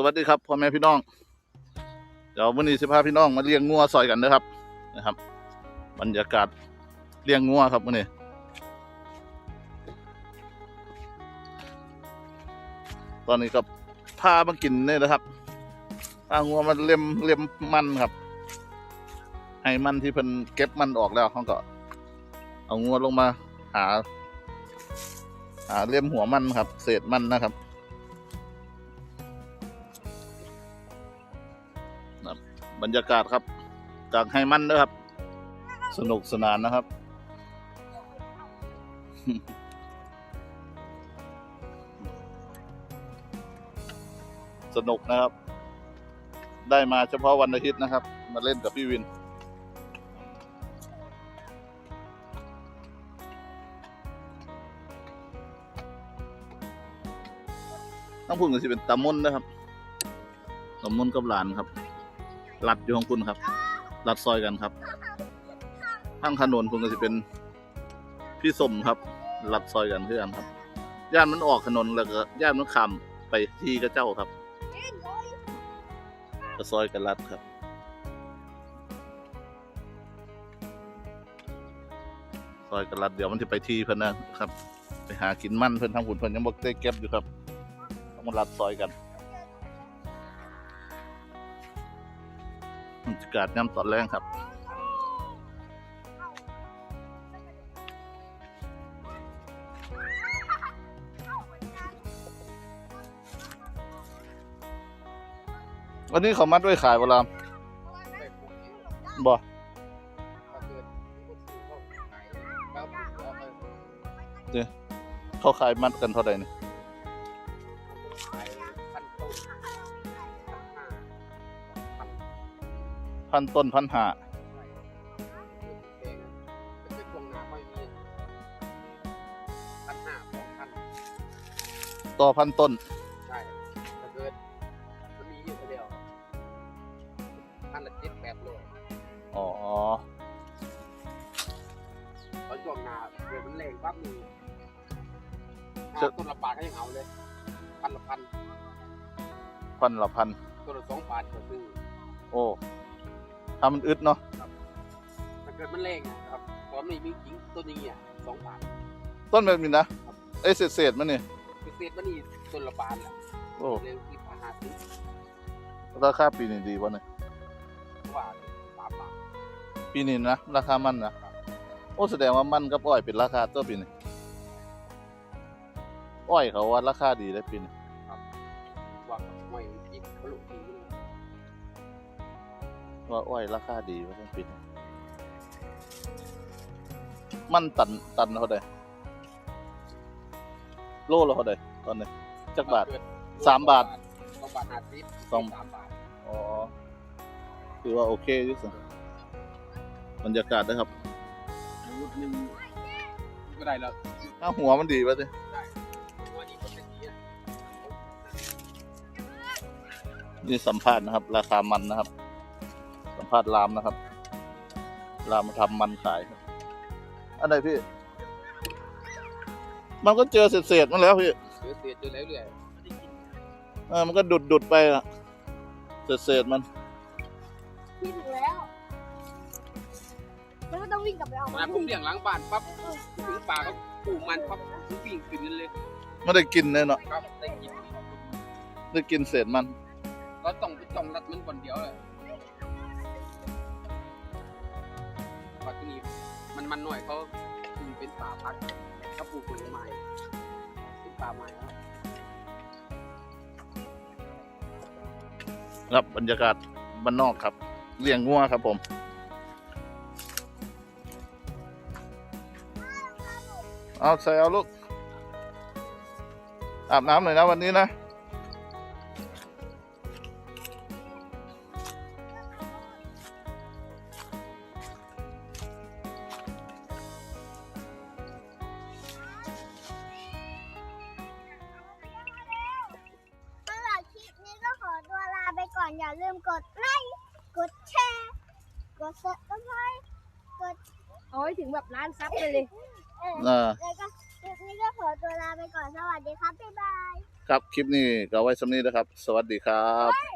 สวัสดีครับพ่อแม่พี่น้อง เดี๋ยววันนี้สิพาพี่น้องมาเลี้ยงงัวซอยกันนะครับนะครับ บรรยากาศเลี้ยงงัวครับวันนี้ตอนนี้ก็พามากินเนี่ยนะครับพางัวมาเล็มเล็มมันครับ ให้มันที่เพิ่นเก็บมันออกแล้วเขาก็เอางัวลงมาหาหาเล็มหัวมันครับ เศษมันนะครับ บรรยากาศครับจากให้มันนะครับ สนุกสนานนะครับ สนุกนะครับ ได้มาเฉพาะวันอาทิตย์นะครับ มาเล่นกับพี่วินต้องพูดกันสิเป็นตำมุนนะครับตำมุนกับหลานครับ รัดอยู่ของคุณครับรัดซอยกันครับทางถนนคุณก็จะเป็นพี่สมครับรัดซอยกันเพื่อนครับ ย่านมันออกถนนแล้วก็ย่านมันขามไปที่กระเจ้าครับก็ซอยกันรัดครับซอยกันรัดเดี๋ยวมันจะไปที่เพิ่อนนะครับ ไปหากินมันเพิ่อนทางหุ่นเพิ่อนยังบอกได้เก็บอยู่ครับต้องมารัดซอยกัน บรรยากาศย่ำตอนแรกครับวันนี้เขามัดด้วยขายเวลาบ่เขาขายมัดกันเท่าไหร่นี่ พันต้นพันหาต่อพันต้นใช่ถ้าเกิดมันมีอยู่คนเดียวพันละเจ็ดแปดโลอ๋อตอนช่วงหน้าเกิดมันแรงปั๊บนึงจะต้นละบาทก็ยังเอาเลย พันละพัน พันละพัน ต้นละสองบาทก็ซื้อโอ้ ถ้ามันอึดเนาะถ้าเกิดมันแรงนะครับตอนนี้มีจริงต้นนี้อะสองบาทต้นแบบนี้นะไอ้เศษเศษๆมันนี่คือเศษมันนี่ต้นละบาทแหละโอ้เร็วที่พันห้าสิบราคาปีนี้ดีวะเนี่ยว่าสามบาทปีนี้นะราคามันนะโอ้แสดงว่ามันกับอ้อยเป็นราคาตัวปีนี้อ้อยเขาว่าราคาดีเลยปีนี้ ว่าอ้อยราคาดีว่าปีนี้มันตันตันเท่าใดโลละเท่าใดตอนนี้จักบาทเกิดสามบาทสองบาทห้าสิบสองสามบาทอ๋อคือว่าโอเคอยุ่สิบรรยากาศนะครับรูดหนึ่งก็ได้แล้วถ้าหัวมันดีป่ะสิวันนี้ก็เป็นอย่างนี้อะนี่สัมภาษณ์นะครับ ราคามันนะครับ สัมภาษณ์รามนะครับ รามมาทำมันขายครับอันไหนพี่ มันก็เจอเศษๆมันแล้วพี่เสียเสียจนแล้วเรื่อยเออมันก็ดุดดุดๆไปอะเศษๆมันพี่ถึงแล้วแล้วก็ต้องวิ่งกลับไปเอามาผมเลี้ยงหล้างบ้านปั๊บถึงป่าก็ปลูกมันปั๊บวิ่งขึ้นเลยไม่ได้กินเลยเนาะครับได้กินได้กินเศษมันเราต้องต้องรัดมันก่อนเดียวเลย ปัจจุบันมันมันหน่อยเขาเป็นป่าพักเขาปลูกผลไม้เป็นป่าไม้ครับครับบรรยากาศบ้านนอกครับ เลี้ยงงัวครับผมเอาใส่เอาลูกอาบน้ำหน่อยนะวันนี้นะ อนอย่าลืมกดไลค์ กดแชร์ กดซับสไครต์กดเอาให้ถึงแบบล้านซับไปเลย เออเออ แล้วก็คลิปนี้ก็ขอตัวลาไปก่อน สวัสดีครับ บ๊ายบาย ครับ คลิปนี้ก็ไว้สำนี้นะครับ สวัสดีครับ เฮ้ย